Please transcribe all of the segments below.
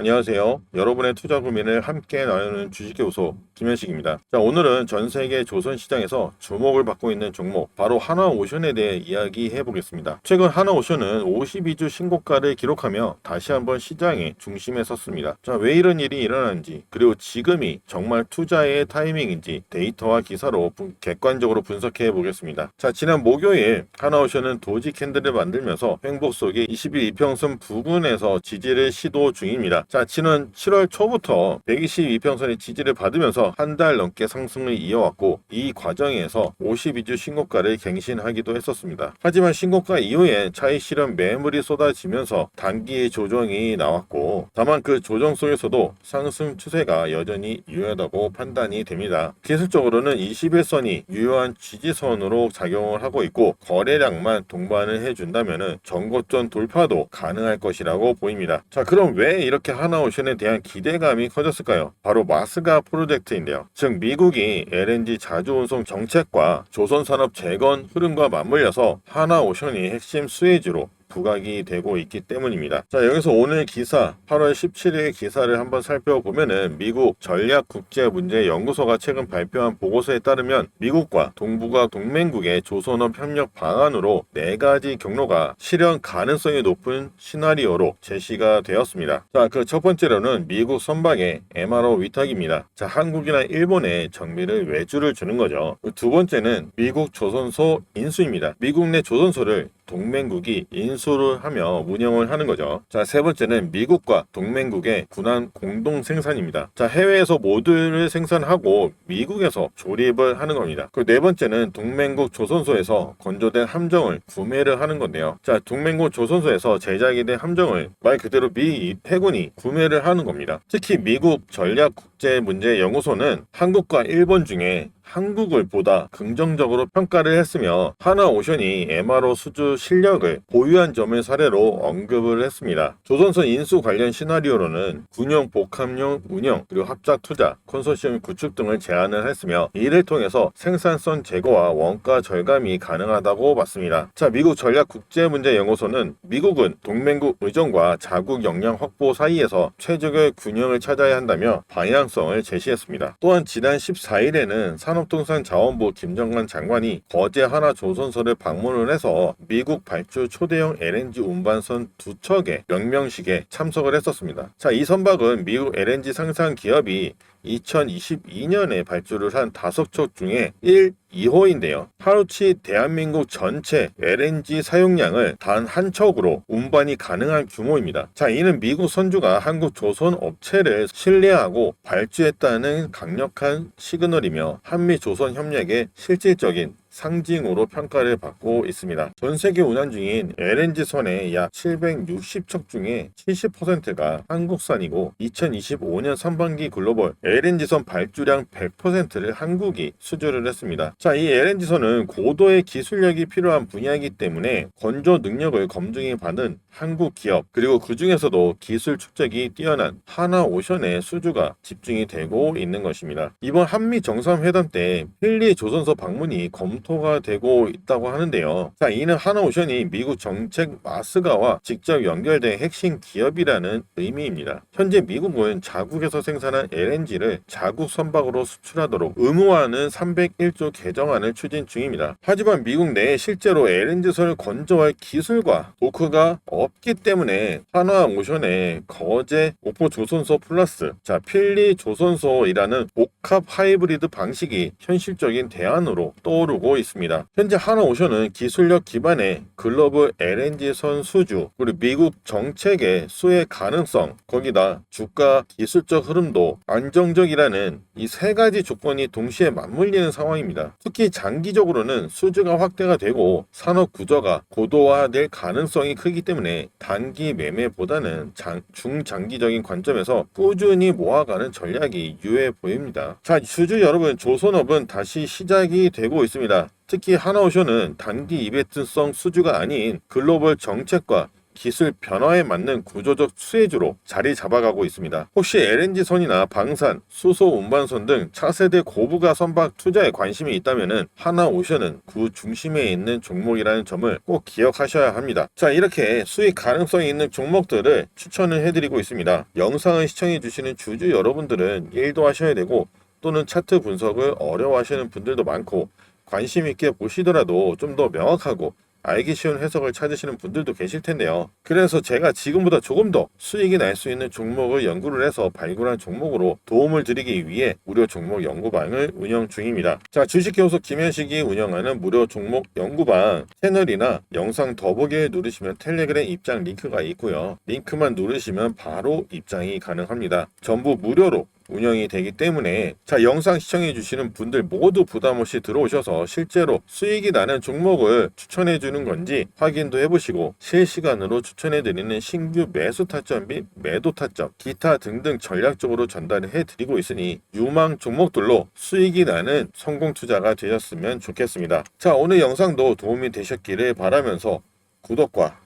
안녕하세요. 여러분의 투자 고민을 함께 나누는 주식교소 김현식입니다. 자, 오늘은 전 세계 조선 시장에서 주목을 받고 있는 종목 바로 하나오션에 대해 이야기해 보겠습니다. 최근 하나오션은 52주 신고가를 기록하며 다시 한번 시장의 중심에 섰습니다. 자, 왜 이런 일이 일어나는지 그리고 지금이 정말 투자의 타이밍인지 데이터와 기사로 분- 객관적으로 분석해 보겠습니다. 자, 지난 목요일 하나오션은 도지 캔들을 만들면서 횡보 속의 21 이평선 부근에서 지지를 시도 중입니다. 자, 지난 7월 초부터 122평선의 지지를 받으면서 한 달 넘게 상승을 이어왔고 이 과정에서 52주 신고가를 갱신하기도 했었습니다. 하지만 신고가 이후에 차익 실현 매물이 쏟아지면서 단기 조정이 나왔고 다만 그 조정 속에서도 상승 추세가 여전히 유효하다고 판단이 됩니다. 기술적으로는 21선이 유효한 지지선으로 작용을 하고 있고 거래량만 동반을 해준다면 전고점 돌파도 가능할 것이라고 보입니다. 자 그럼 왜 이렇게 하나오션에 대한 기대감이 커졌을까요? 바로 마스가 프로젝트인데요. 즉 미국이 LNG 자주운송 정책과 조선산업 재건 흐름과 맞물려서 하나오션이 핵심 수혜주로 부각이 되고 있기 때문입니다. 자, 여기서 오늘 기사, 8월 17일 기사를 한번 살펴보면은 미국 전략국제문제연구소가 최근 발표한 보고서에 따르면 미국과 동북아 동맹국의 조선업 협력 방안으로 네 가지 경로가 실현 가능성이 높은 시나리오로 제시가 되었습니다. 자, 그 첫 번째로는 미국 선박의 MRO 위탁입니다. 자, 한국이나 일본에 정비를 외주를 주는 거죠. 그두 번째는 미국 조선소 인수입니다. 미국 내 조선소를 동맹국이 인수를 하며 운영을 하는 거죠. 자, 세 번째는 미국과 동맹국의 군함 공동 생산입니다. 자, 해외에서 모듈을 생산하고 미국에서 조립을 하는 겁니다. 그네 번째는 동맹국 조선소에서 건조된 함정을 구매를 하는 건데요. 자, 동맹국 조선소에서 제작이 된 함정을 말 그대로 미 해군이 구매를 하는 겁니다. 특히 미국 전략국제문제연구소는 한국과 일본 중에 한국을 보다 긍정적으로 평가를 했으며 하나오션이 MRO 수주 실력을 보유한 점을 사례로 언급을 했습니다. 조선선 인수 관련 시나리오로는 군용 복합용 운영 그리고 합작 투자 컨소시엄 구축 등을 제안을 했으며 이를 통해서 생산성 제고와 원가 절감이 가능하다고 봤습니다. 자 미국 전략국제문제연구소는 미국은 동맹국 의존과 자국 역량 확보 사이에서 최적의 균형을 찾아야 한다며 방향성을 제시했습니다. 또한 지난 14일에는 산업 통상 자원부 김정관 장관이 거제 하나 조선소를 방문을 해서 미국 발주 초대형 LNG 운반선 두 척의 명명식에 참석을 했었습니다. 자, 이 선박은 미국 LNG 상상 기업이 2022년에 발주를 한 다섯 척 중에 1, 2호인데요. 하루치 대한민국 전체 LNG 사용량을 단 한 척으로 운반이 가능한 규모입니다. 자, 이는 미국 선주가 한국 조선 업체를 신뢰하고 발주했다는 강력한 시그널이며 한미 조선 협력의 실질적인 상징으로 평가를 받고 있습니다. 전 세계 운항 중인 LNG 선의 약 760척 중에 70%가 한국산이고 2025년 상반기 글로벌 LNG 선 발주량 100%를 한국이 수주를 했습니다. 자, 이 LNG 선은 고도의 기술력이 필요한 분야이기 때문에 건조 능력을 검증이 받은 한국 기업 그리고 그 중에서도 기술 축적이 뛰어난 하나 오션의 수주가 집중이 되고 있는 것입니다. 이번 한미 정상회담 때 힐리 조선소 방문이 검 토가 되고 있다고 하는데요. 자, 이는 하나오션이 미국 정책 마스가와 직접 연결된 핵심 기업이라는 의미입니다. 현재 미국은 자국에서 생산한 LNG를 자국 선박으로 수출하도록 의무화하는 301조 개정안을 추진 중입니다. 하지만 미국 내에 실제로 LNG선을 건조할 기술과 도크가 없기 때문에 하나오션의 거제 오포 조선소 플러스 자 필리 조선소이라는 복합 하이브리드 방식이 현실적인 대안으로 떠오르고 있습니다. 현재 하나오션은 기술력 기반의 글로벌 LNG 선 수주 그리고 미국 정책의 수혜 가능성 거기다 주가 기술적 흐름도 안정적이라는 이 세 가지 조건이 동시에 맞물리는 상황입니다. 특히 장기적으로는 수주가 확대가 되고 산업 구조가 고도화될 가능성이 크기 때문에 단기 매매보다는 장- 중장기적인 관점에서 꾸준히 모아가는 전략이 유효해 보입니다. 자, 수주 여러분, 조선업은 다시 시작이 되고 있습니다. 특히 하나오션은 단기 이벤트성 수주가 아닌 글로벌 정책과 기술 변화에 맞는 구조적 수혜주로 자리 잡아가고 있습니다. 혹시 LNG선이나 방산, 수소 운반선 등 차세대 고부가 선박 투자에 관심이 있다면 하나오션은 그 중심에 있는 종목이라는 점을 꼭 기억하셔야 합니다. 자 이렇게 수익 가능성이 있는 종목들을 추천을 해드리고 있습니다. 영상을 시청해주시는 주주 여러분들은 일도 하셔야 되고 또는 차트 분석을 어려워하시는 분들도 많고 관심 있게 보시더라도 좀 더 명확하고 알기 쉬운 해석을 찾으시는 분들도 계실 텐데요. 그래서 제가 지금보다 조금 더 수익이 날 수 있는 종목을 연구를 해서 발굴한 종목으로 도움을 드리기 위해 무료 종목 연구방을 운영 중입니다. 자, 주식교수 김현식이 운영하는 무료 종목 연구방 채널이나 영상 더보기에 누르시면 텔레그램 입장 링크가 있고요. 링크만 누르시면 바로 입장이 가능합니다. 전부 무료로 운영이 되기 때문에 자 영상 시청해 주시는 분들 모두 부담 없이 들어오셔서 실제로 수익이 나는 종목을 추천해 주는 건지 확인도 해보시고 실시간으로 추천해 드리는 신규 매수 타점 및 매도 타점 기타 등등 전략적으로 전달을 해 드리고 있으니 유망 종목들로 수익이 나는 성공 투자가 되셨으면 좋겠습니다. 자 오늘 영상도 도움이 되셨기를 바라면서 구독과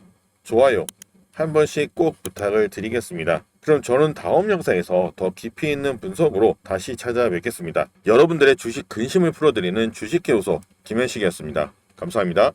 좋아요 한 번씩 꼭 부탁을 드리겠습니다. 그럼 저는 다음 영상에서 더 깊이 있는 분석으로 다시 찾아뵙겠습니다. 여러분들의 주식 근심을 풀어드리는 주식계우소 김현식이었습니다. 감사합니다.